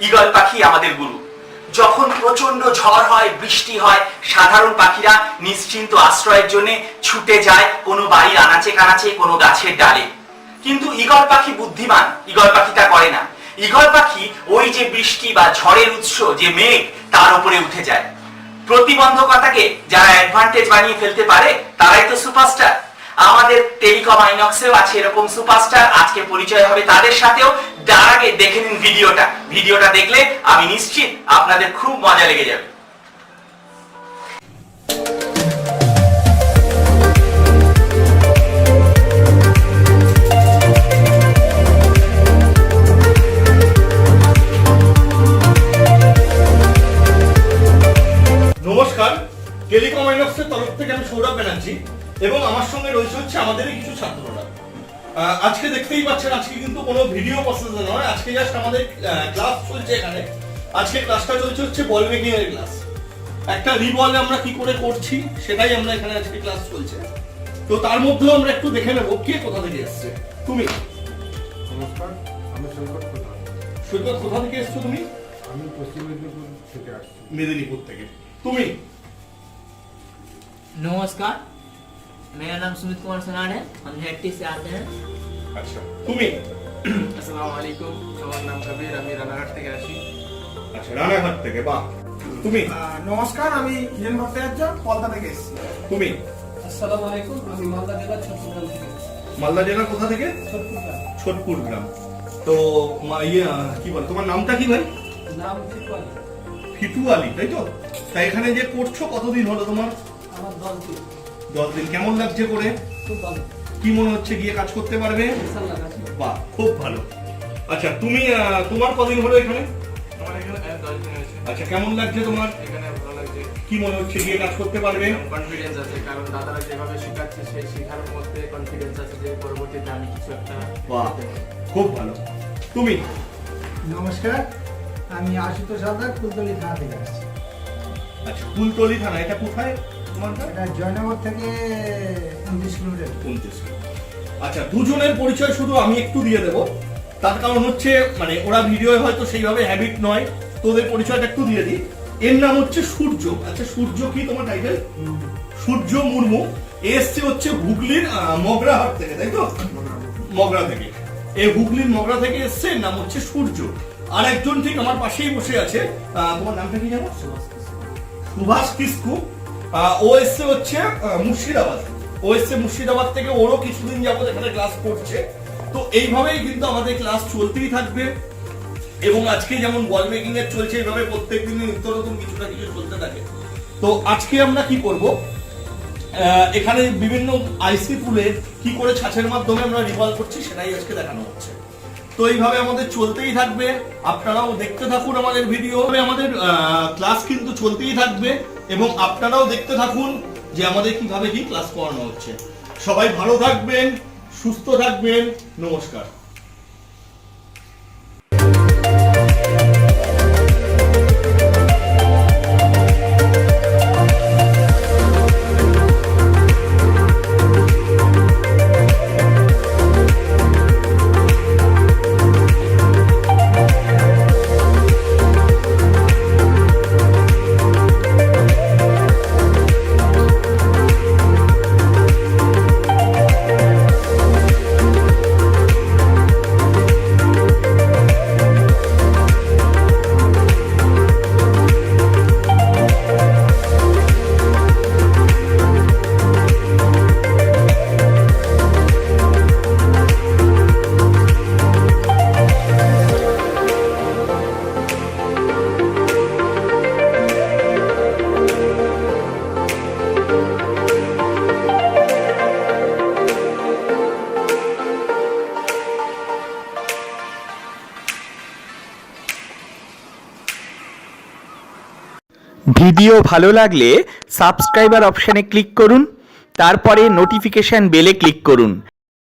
Eagle পাখি আমাদের গুরু। যখন প্রচণ্ড ঝড় হয়, বৃষ্টি হয়, সাধারণ পাখিরা নিশ্চিন্ত আশ্রয়ের জন্য ছুটে যায় কোনো বাড়ির আনাচে কানাচে, কোনো গাছের ডালে। কিন্তু ঈগল পাখি বুদ্ধিমান, ঈগল পাখি তা করে না। ঈগল পাখি ওই যে বৃষ্টি বা ঝড়ের উৎস, যে মেঘ, তার উপরে উঠে যায়। প্রতিবন্ধকতাকে যারা অ্যাডভান্টেজ বানিয়ে ফেলতে পারে, তারাই তো সুপারস্টার আমাদের টেলিকম আইনক্সেও আছে এরকম সুপারস্টার আজকে পরিচয় হবে তাদের সাথেও। তার আগে দেখে নিন ভিডিওটা। ভিডিওটা দেখলে আমি নিশ্চিত আপনাদের খুব মজা লেগে যাবে। নমস্কার টেলিকম আইনক্সের তরফ থেকে আমি সৌরভ ব্যানার্জি। এবং আমার সঙ্গে রয়েছে হচ্ছে আমাদের কিছু ছাত্ররা। আজকে দেখতেই পাচ্ছেন আজকে কিন্তু কোনো ভিডিও প্রসেস নয় আজকে জাস্ট আমাদের ক্লাস চলছে এখানে। আজকে ক্লাসটা চলছে হচ্ছে বল মেকিং এর ক্লাস একটা রিবলে আমরা কি করে করছি সেটাই আমরা এখানে আজকে ক্লাস চলছে। তো তার মধ্যেও আমরা একটু দেখে নেব কে কোথা থেকে এসছে। তুমি? সৈকত কোথা থেকে এসছো তুমি? আমি পশ্চিম মেদিনীপুর থেকে মেদিনীপুর থেকে। তুমি? নমস্কার मेरा नाम सुमित कुमार सनाड है हम हेट्टी से आते हैं আচ্ছা তুমি আসসালামু আলাইকুম আমার নাম কবির আমি রানাঘাট থেকে আসি আচ্ছা রানাঘাট থেকে বাহ তুমি আহ, নমস্কার আমি হিরেন ভট্টাচার্য পলতা থেকে এসেছি তুমি আসসালামু আলাইকুম আমি মালদা জেলার চট্টগ্রাম থেকে এসেছি। মালদা জেলার কোথা থেকে চট্টগ্রাম ছোটপুর গ্রাম তো মা- ইয়ে আহ, কি বল তোমার নামটা কি ভাই নাম ফিটওয়ালি ফিটু আলী তাই তো তাই এখানে যে করছো কতদিন হলো তোমার আমার দল দিন দশ দিন কেমন লাগছে করে? খুব ভালো। কি মনে হচ্ছে গিয়ে কাজ করতে পারবে? বাহ খুব ভালো। আচ্ছা তুমি তোমার কদিন হলো এখানে? হয়েছে। আচ্ছা কেমন লাগছে তোমার? এখানে ভালো লাগছে। কি মনে হচ্ছে গিয়ে কাজ করতে পারবে? কনফিডেন্স আছে কারণ দাদারা যেভাবে শেখাচ্ছে সেই শেখার মধ্যে কনফিডেন্স আছে যে পরবর্তীতে আমি কিছু একটা বাহ খুব ভালো। তুমি? নমস্কার আমি আশুতোষ হালদার কুলতলি থানা থেকে আসছি। আচ্ছা ফুলতলি থানা এটা কোথায়? এটা জয়নগর থেকে উনত্রিশ কিলোমিটার। উনত্রিশ আচ্ছা দুজনের পরিচয় শুধু আমি একটু দিয়ে দেবো। তার কারণ হচ্ছে মানে ওরা ভিডিও হয়তো সেইভাবে হ্যাবিট নয় তোদের পরিচয়টা একটু দিয়ে দিই। এর নাম হচ্ছে সূর্য। আচ্ছা সূর্য কি তোমার টাইটেল সূর্য মুর্মু। এসছে হচ্ছে হুগলির আহ, মগরাহাট থেকে তাই তো? মগরা থেকে। এই হুগলির মগরা থেকে এসছে নাম হচ্ছে সূর্য। আর একজন ঠিক আমার পাশেই বসে আছে তোমার নামটা কি জানো সুভাষ কিস্কু। ও এসছে হচ্ছে মুর্শিদাবাদ। ও এসছে মুর্শিদাবাদ থেকে ওরও কিছুদিন যাবত এখানে ক্লাস করছে। তো এইভাবেই কিন্তু আমাদের ক্লাস চলতেই থাকবে। এবং আজকে যেমন বল মেকিং এর চলছে এইভাবে প্রত্যেক দিনই নিত্য নতুন কিছু না কিছু চলতে থাকে। তো আজকে আমরা কি করব? এখানে বিভিন্ন আইসি তুলে কি করে ছাঁচের মাধ্যমে আমরা রিভলভ করছি সেটাই আজকে দেখানো হচ্ছে। তো এইভাবে আমাদের চলতেই থাকবে। আপনারাও দেখতে থাকুন আমাদের ভিডিও আমাদের ক্লাস কিন্তু চলতেই থাকবে। এবং আপনারাও দেখতে থাকুন যে আমাদের কীভাবে কি ক্লাস করানো হচ্ছে। সবাই ভালো থাকবেন, সুস্থ থাকবেন, নমস্কার। ভিডিও ভালো লাগলে সাবস্ক্রাইবার অপশানে ক্লিক করুন তারপরে নোটিফিকেশান বেলে ক্লিক করুন।